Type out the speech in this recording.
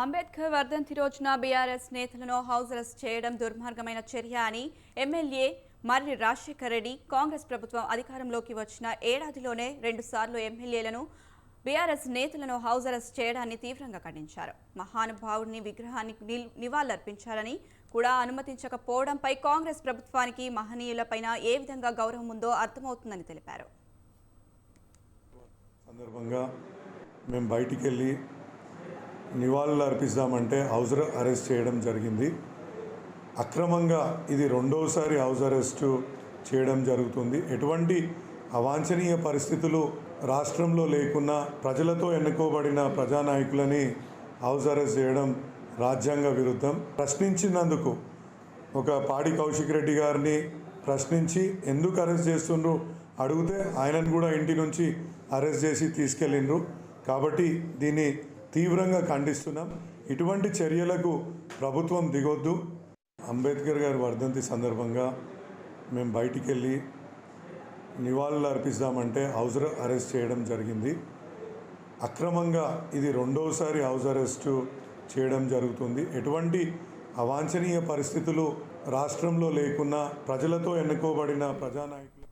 అంబేద్కర్ వర్ధంతి రోజున బీఆర్ఎస్ నేతలను హౌస్ అరెస్ట్ చేయడం దుర్మార్గమైన చర్య అని ఎమ్మెల్యే మర్రి రాజశేఖర్ రెడ్డి కాంగ్రెస్ ప్రభుత్వం అధికారంలోకి వచ్చిన ఏడాదిలోనే రెండుసార్లు ఎమ్మెల్యేలను బీఆర్ఎస్ నేతలను హౌస్ అరెస్ట్ చేయడాన్ని తీవ్రంగా ఖండించారు. మహానుభావుడిని విగ్రహానికి నివాళులర్పించాలని కూడా అనుమతించకపోవడంపై కాంగ్రెస్ ప్రభుత్వానికి మహనీయులపైన ఏ విధంగా గౌరవం ఉందో అర్థమవుతుందని తెలిపారు. సందర్భంగా మేము బయటికి వెళ్ళి నివాళులు అర్పిస్తామంటే హౌస్ అరెస్ట్ చేయడం జరిగింది. అక్రమంగా ఇది రెండవసారి హౌస్ అరెస్టు చేయడం జరుగుతుంది. ఎటువంటి అవాంఛనీయ పరిస్థితులు రాష్ట్రంలో లేకున్నా ప్రజలతో ఎన్నుకోబడిన ప్రజానాయకులని హౌస్ అరెస్ట్ చేయడం రాజ్యాంగ విరుద్ధం. ప్రశ్నించినందుకు ఒక పాడి కౌశిక్ రెడ్డి గారిని ప్రశ్నించి ఎందుకు అరెస్ట్ చేస్తుండ్రు? అడిగితే ఆయనను కూడా ఇంటి నుంచి అరెస్ట్ చేసి తీసుకెళ్ళిండ్రు. కాబట్టి దీన్ని తీవ్రంగా ఖండిస్తున్నాం. ఇటువంటి చర్యలకు ప్రభుత్వం దిగొద్దు. అంబేద్కర్ గారి వర్ధంతి సందర్భంగా మేము బయటికి వెళ్ళి నివాళులు అర్పిస్తామంటే హౌస్ అరెస్ట్ చేయడం జరిగింది. అక్రమంగా ఇది రెండవసారి హౌస్ అరెస్టు చేయడం జరుగుతుంది. ఎటువంటి అవాంఛనీయ పరిస్థితులు రాష్ట్రంలో లేకున్నా ప్రజలతో ఎన్నుకోబడిన ప్రజానాయకులు